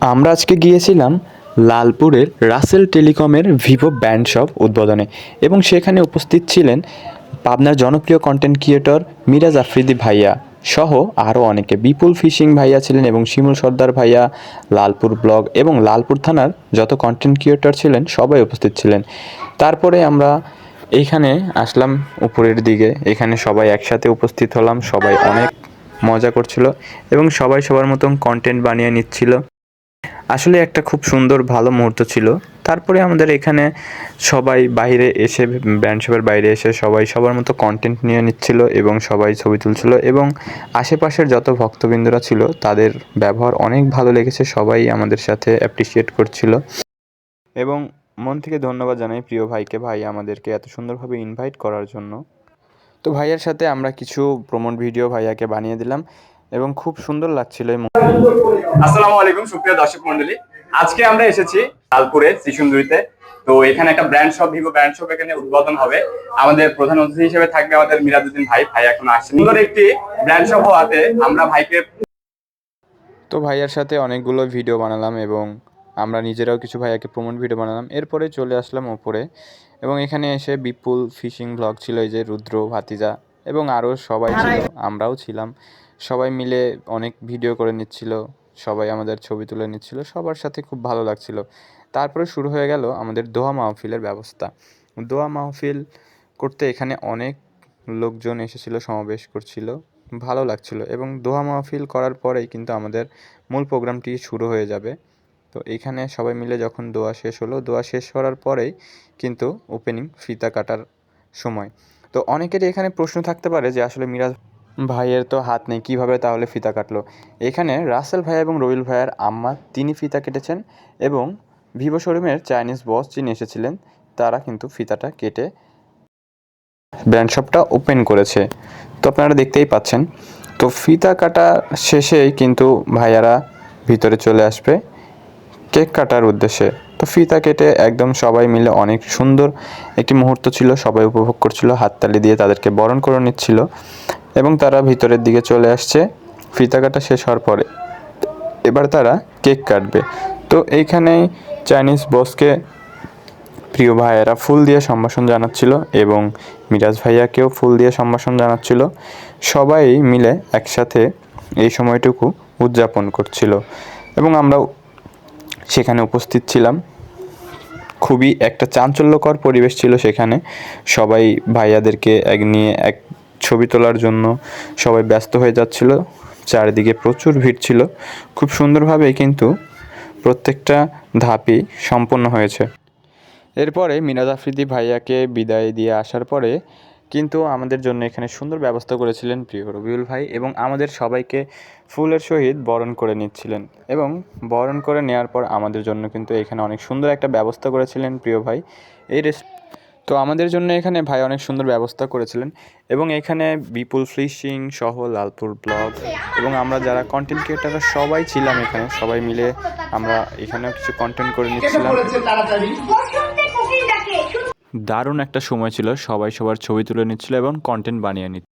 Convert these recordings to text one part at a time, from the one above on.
আমরা আজকে গিয়েছিলাম লালপুরের রাসেল টেলিকমের ভিভো ব্যান্ড শপ উদ্বোধনে এবং সেখানে উপস্থিত ছিলেন পাবনার জনপ্রিয় কন্টেন্ট ক্রিয়েটর মিরাজ আফ্রিদি ভাইয়া সহ আরও অনেকে। বিপুল ফিশিং ভাইয়া ছিলেন এবং শিমুল সর্দার ভাইয়া, লালপুর ব্লগ এবং লালপুর থানার যত কন্টেন্ট ক্রিয়েটর ছিলেন সবাই উপস্থিত ছিলেন। তারপরে আমরা এইখানে আসলাম উপরের দিকে। এখানে সবাই একসাথে উপস্থিত হলাম, সবাই অনেক মজা করছিল এবং সবাই সবার মতন কন্টেন্ট বানিয়ে নিচ্ছিল। আসলে একটা খুব সুন্দর, ভালো মুহূর্ত ছিল। তারপরে আমাদের এখানে সবাই বাইরে এসে ব্যান্ড শপের বাইরে এসে সবাই সবার মতো কন্টেন্ট নিয়ে নিচ্ছিল এবং সবাই ছবি তুলছিল এবং আশেপাশের যত ভক্তবৃন্দরা ছিল, তাদের ব্যবহার অনেক ভালো লেগেছে, সবাই আমাদের সাথে অ্যাপ্রিসিয়েট করছিল। এবং মন থেকে ধন্যবাদ জানাই প্রিয় ভাইকে, ভাই আমাদেরকে এত সুন্দরভাবে ইনভাইট করার জন্য। তো ভাইয়ার সাথে আমরা কিছু প্রমোট ভিডিও ভাইয়াকে বানিয়ে দিলাম। এবং খুব সুন্দর লাগছিল এই আসসালামু আলাইকুম সুপ্রিয় দর্শক মন্ডলী আজকে আমরা এসেছি লালপুরে শ্রীসুন্দরীতে। তো এখানে একটা brand shop Vivo brand shop এখানে উদ্বোধন হবে। আমাদের প্রধান অতিথি হিসেবে থাকবে আমাদের মিরাজউদ্দিন ভাই। ভাই এখন আসেনি। সুন্দর একটি ব্র্যান্ড শপ হওয়াতে আমরা ভাইকে তো ভাইয়ার সাথে অনেকগুলো ভিডিও বানালাম এবং আমরা নিজেরাও কিছু ভাইয়াকে প্রমোট ভিডিও বানালাম। এরপরে চলে আসলাম ওপরে। এবং এখানে এসে বিপুল ফিশিং ব্লগ ছিল এই যে রুদ্র ভাতিজা এবং আরও সবাই ছিল আমরাও ছিলাম। সবাই মিলে অনেক ভিডিও করে নিচ্ছিল সবাই আমাদের ছবি তুলে নিচ্ছিল সবার সাথে খুব ভালো লাগছিল। তারপরে শুরু হয়ে গেল আমাদের দোয়া মাহফিলের ব্যবস্থা। দোয়া মাহফিল করতে এখানে অনেক লোকজন এসেছিল সমাবেশ করছিল ভালো লাগছিল। এবং দোয়া মাহফিল করার পরেই কিন্তু আমাদের মূল প্রোগ্রামটি শুরু হয়ে যাবে। তো এখানে সবাই মিলে যখন দোয়া শেষ হলো দোয়া শেষ করার পরেই কিন্তু ওপেনিং ফিতা কাটার সময়। তো অনেকেরই এখানে প্রশ্ন থাকতে পারে যে আসলে মিরাজ ভাইয়ের তো হাত নেই, কীভাবে তাহলে ফিতা কাটলো? এখানে রাসেল ভাইয়া এবং রবিল ভাইয়ের আম্মা, তিনি ফিতা কেটেছেন এবং ভিভো শোরুমের চাইনিজ বস যিনি এসেছিলেন, তারা কিন্তু ফিতাটা কেটে ব্র্যান্ড শপটা ওপেন করেছে। তো আপনারা দেখতেই পাচ্ছেন। তো ফিতা কাটা শেষেই কিন্তু ভাইয়ারা ভিতরে চলে আসবে কেক কাটার উদ্দেশ্যে। তো ফিতা কেটে একদম সবাই মিলে অনেক সুন্দর একটি মুহূর্ত ছিল, সবাই উপভোগ করছিল, হাততালি দিয়ে তাদেরকে বরণ করে নিচ্ছিল এবং তারা ভিতরের দিকে চলে আসছে। ফিতা কাটা শেষ হওয়ার পরে এবার তারা কেক কাটবে। তো এইখানেই চাইনিজ বসকে প্রিয় ভাইয়েরা ফুল দিয়ে সম্ভাষণ জানাচ্ছিল এবং মিরাজ ভাইয়াকেও ফুল দিয়ে সম্ভাষণ জানাচ্ছিল। সবাই মিলে একসাথে এই সময়টুকু উদযাপন করছিল এবং আমরা সেখানে উপস্থিত ছিলাম। খুবই একটা চাঞ্চল্যকর পরিবেশ ছিল সেখানে। সবাই ভাইয়াদেরকে এক নিয়ে এক ছবি তোলার জন্য সবাই ব্যস্ত হয়ে যাচ্ছিল। চারিদিকে প্রচুর ভিড় ছিল। খুব সুন্দরভাবে কিন্তু প্রত্যেকটা ধাপই সম্পন্ন হয়েছে। এরপরে মিনাজ আফ্রিদি ভাইয়াকে বিদায় দিয়ে আসার পরে কিন্তু আমাদের জন্য এখানে সুন্দর ব্যবস্থা করেছিলেন প্রিয় রবিউল ভাই এবং আমাদের সবাইকে ফুলের সহিত বরণ করে নিচ্ছিলেন। এবং বরণ করে নেওয়ার পর আমাদের জন্য কিন্তু এখানে অনেক সুন্দর একটা ব্যবস্থা করেছিলেন প্রিয় ভাই। এই রেস তো আমাদের জন্য এখানে ভাই অনেক সুন্দর ব্যবস্থা করেছিলেন এবং এখানে বিপুল ফিশিং সহ লালপুর ব্লগ এবং আমরা যারা কন্টেন্ট ক্রিয়েটাররা সবাই ছিলাম এখানে সবাই মিলে আমরা এখানেও কিছু কন্টেন্ট করে নিচ্ছিলাম। দারুণ একটা সময় ছিল। সবাই সবার ছবি তুলে নিচ্ছিল এবং কন্টেন্ট বানিয়ে নিচ্ছিল।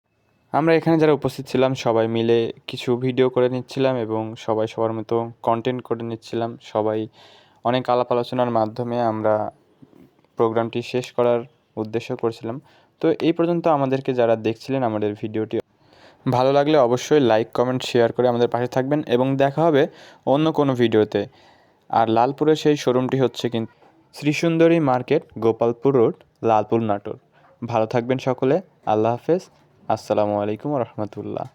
আমরা এখানে যারা উপস্থিত ছিলাম, সবাই মিলে কিছু ভিডিও করে নিচ্ছিলাম এবং সবাই সবার মতো কন্টেন্ট করে নিচ্ছিলাম। সবাই অনেক আলাপ আলোচনার মাধ্যমে আমরা প্রোগ্রামটি শেষ করার উদ্দেশ্য করছিলাম। তো এই পর্যন্ত আমাদেরকে যারা দেখছিলেন আমাদের ভিডিওটি ভালো লাগলে অবশ্যই লাইক কমেন্ট শেয়ার করে আমাদের পাশে থাকবেন এবং দেখা হবে অন্য কোনো ভিডিওতে আর লালপুরের সেই শোরুমটি হচ্ছে কিন্তু শ্রীসুন্দরী মার্কেট গোপালপুর রোড লালপুর নাটোর। ভালো থাকবেন সকলে। আল্লাহ হাফেজ। আসসালামু আলাইকুম রহমতুল্লাহ।